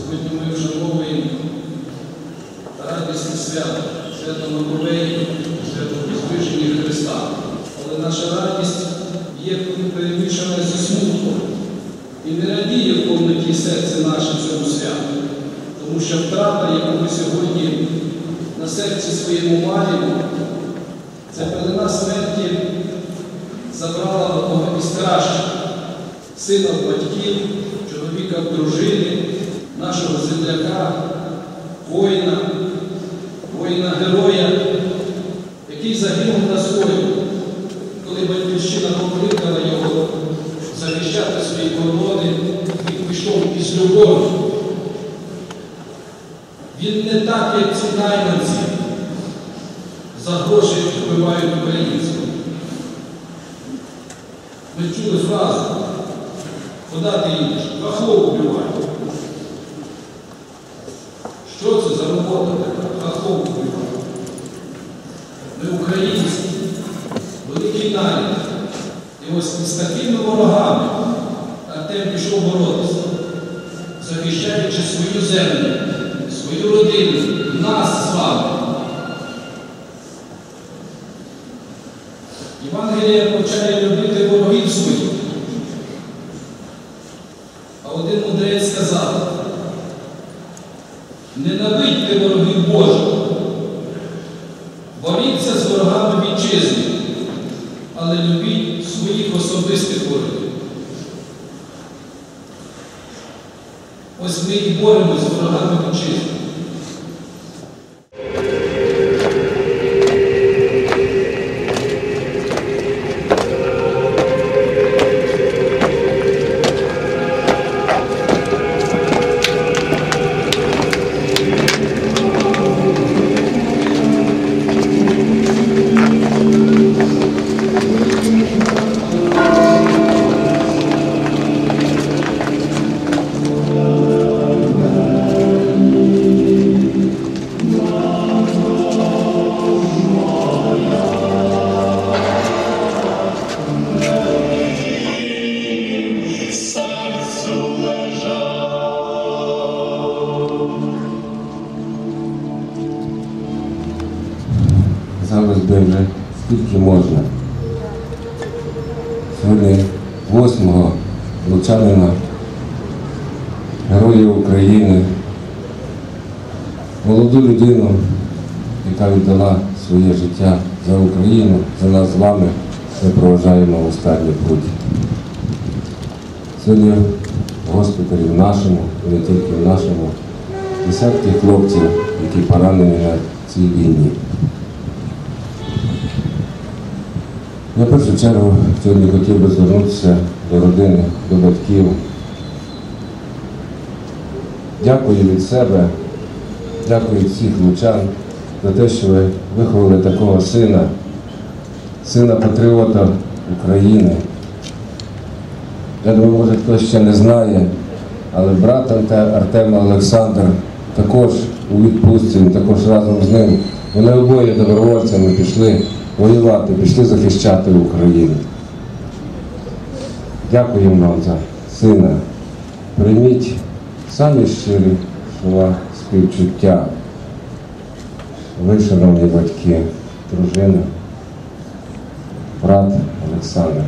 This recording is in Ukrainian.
Сьогодні ми вшановуємо радісне свято, свято Маковеї, свято Возвишення Христа. Але наша радість є перемішана зі смутком і не радіє в повноті серце наше цьому святу. Тому що втрата, яку ми сьогодні на серці своєму маємо, це пелена смерті забрала одного із кращих сина батьків, чоловіка в дружини, земляка, воїна, воїна-героя, який загинув на сході, коли батьківщина покликала його захищати свої кордони, він пішов із любов'ю. Він не так, як ці найманці, за гроші вбивають українців. Ми чули фразу, куди ти їдеш? Хахлов вбивають. Що це за робота така? Хахлов вбивають. Ми великий народ. І ось з такими ворогами Артем пішов боротися, захищаючи свою землю, свою родину, нас з вами. Євангелія почає любити ворогів своїх. А один мудрець сказав, ненавидьте ворогів Божих, боріться з ворогами вітчизни, але любіть своїх особистих ворогів. Ось ми і боремося би вже скільки можна. Сьогодні 8-го лучанина, Героя України, молоду людину, яка віддала своє життя за Україну, за нас з вами, ми проважаємо останній путь. Сьогодні в госпіталі в нашому, і не тільки в нашому, десятки хлопців, які поранені на цій війні. Я в першу чергу сьогодні хотів би звернутися до родини, до батьків. Дякую від себе, дякую всіх лучан за те, що ви виховали такого сина, сина патріота України. Я думаю, може хтось ще не знає, але брат Артема Олександр також у відпустці, також разом з ним. Вони обоє добровольцями пішли воювати, пішли захищати Україну. Дякуємо вам за сина. Прийміть самі щирі слова співчуття. Ви, шановні батьки, дружина, брат Олександр.